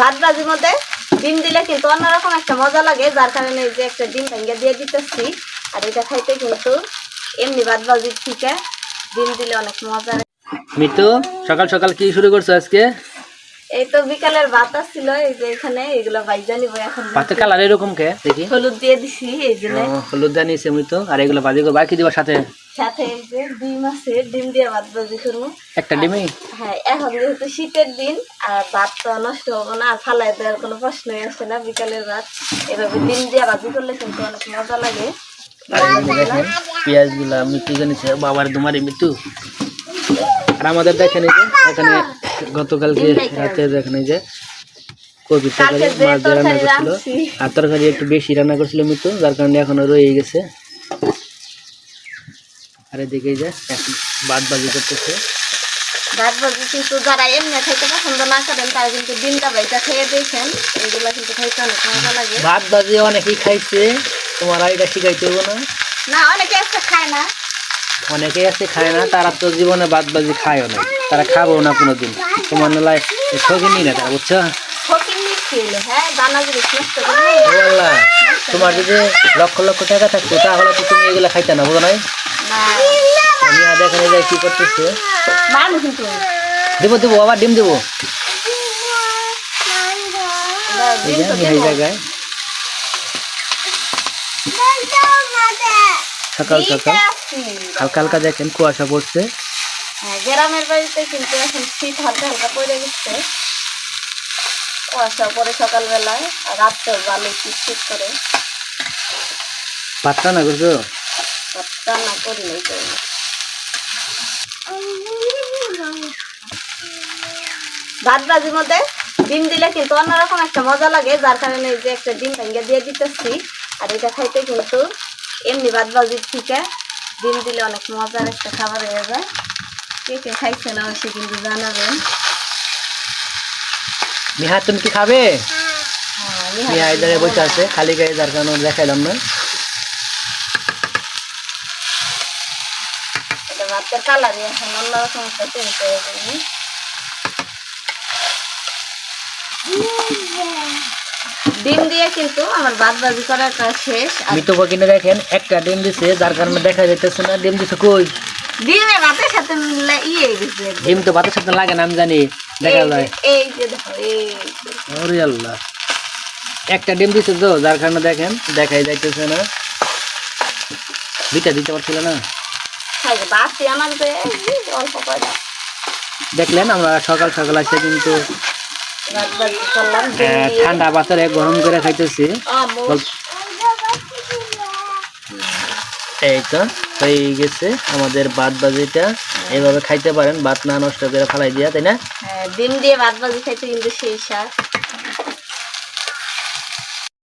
ভাত ভাজির মধ্যে ডিম দিলে কিন্তু অন্যরকম একটা মজা লাগে যার কারণে এই যে একটা ডিম ভেঙে দিয়ে দিতেছি। আর এটা খাইতে কিন্তু এমনি ভাত ভাজির থেকে ডিম দিলে অনেক মজা মিতু সকাল সকাল কি শুরু করছ আজকে? এই তো বিকালের ভাত ছিল এই যে এখানে এগুলো ভাইজা নিবো এখন। ভাতের কালার এরকম কে? দেখি। হলুদ দিয়ে দিছি এই জন্য। হলুদ দানি নিয়েছে মিতু আর এগুলো বাজি করব। বাকি দিবার সাথে? সাথে এই যে ডিম আছে ডিম দিয়ে ভাত ভাজি করব। একটা ডিমই? হ্যাঁ এখন যেহেতু শীতের দিন আর ভাত তো নষ্ট হব না আর ফালাই দেওয়ার কোনো প্রশ্নই আসে না বিকালের ভাত। এভাবে ডিম দিয়ে ভাজি করলে কিন্তু অনেক মজা লাগে। আর এখানে দেখেন পেঁয়াজগুলা জানিছে বাবার তোমারই মিতু আর আমাদের দেখেন যে এখানে গতকালকে রাতে দেখেন যে কবি তরকারি মাছ দিয়ে রান্না করছিল। আর তরকারি একটু বেশি রান্না করছিল মিতু যার কারণে এখনও রয়ে গেছে। আর এদিকে যে বাদ বাজি করতেছে। ভাত ভাজি কিন্তু যারা এমনি খাইতে পছন্দ না করেন তারা কিন্তু ডিমটা ভাইটা খেয়ে দিয়েছেন এগুলো কিন্তু খাইতে অনেক মজা লাগে। ভাত বাজি অনেকেই খাইছে তোমার এটা শিখাইতে হব না। না অনেকে আছে খায় না। অনেকেই আছে খায় না তারা তো জীবনে বাদ বাজি খায়ও না তারা খাব না কোনোদিন। তোমার নলায় শখিনি না তারা বুঝছ? হ্যাঁ দানা তোমার যদি লক্ষ লক্ষ টাকা থাকতো তাহলে তো তুমি এগুলো খাইতে না বুঝো নাই? না আমি আর এখানে যাই কি করতেছে? দেবো দেবো আবার ডিম দেবো। এই। জায়গায়। সকাল সকাল। হালকা হালকা দেখেন কুয়াশা পড়ছে। হ্যাঁ, গ্রামের বাড়িতে কিন্তু এখন শীত হালকা হালকা পড়ে গেছে। কুয়াশা পরে সকালবেলায় আর রাত্রেও ভালো শীত করে। পাত্তা না করছ রান্না করি নাই তো। ভাত ভাজির মধ্যে ডিম দিলে কিন্তু অন্যরকম একটা মজা লাগে যার কারণে এই যে একটা ডিম ভেঙে দিয়ে দিতেছি। আর এটা খাইতে কিন্তু এমনি ভাত ভাজির থেকে ডিম দিলে অনেক মজার একটা খাবার হয়ে যায়। কে কে খাইছে না সে কিন্তু জানাবেন। মিহা তুমি কি খাবে? হ্যাঁ, মিহা এই বসে আছে খালি গায়ে যার কারণে দেখাইলাম না। ভাতের কালারই এখন অন্যরকম একটা চেঞ্জ হয়ে ডিম দিয়ে কিন্তু আমার ভাত ভাজি করাটা শেষ। আর মিতু কিনে দেখেন একটা ডিম দিছে যার কারণে দেখা যাইতেছে না ডিম দিছে কই? ডিমে ভাতের সাথে ইয়ে গেছে ডিম তো ভাতের সাথে লাগে না আমি জানি দেখা যায়। এই যে দেখো এই ওরে আল্লাহ। একটা ডিম দিছে তো যার কারণে দেখেন দেখাই যাইতেছে না। দুইটা দিতে পারছিল না। বাসি আমার অল্প করে দেখলেন আমরা সকাল সকাল আসে কিন্তু ঠান্ডা পাথরে গরম করে খাইতেছি। এই তো হয়ে গেছে আমাদের ভাত বাজিটা। এইভাবে খাইতে পারেন ভাত না নষ্ট করে ফেলাই দিয়া তাই না? হ্যাঁ, ডিম দিয়ে ভাত বাজি খাইতে কিন্তু সেই স্বাদ।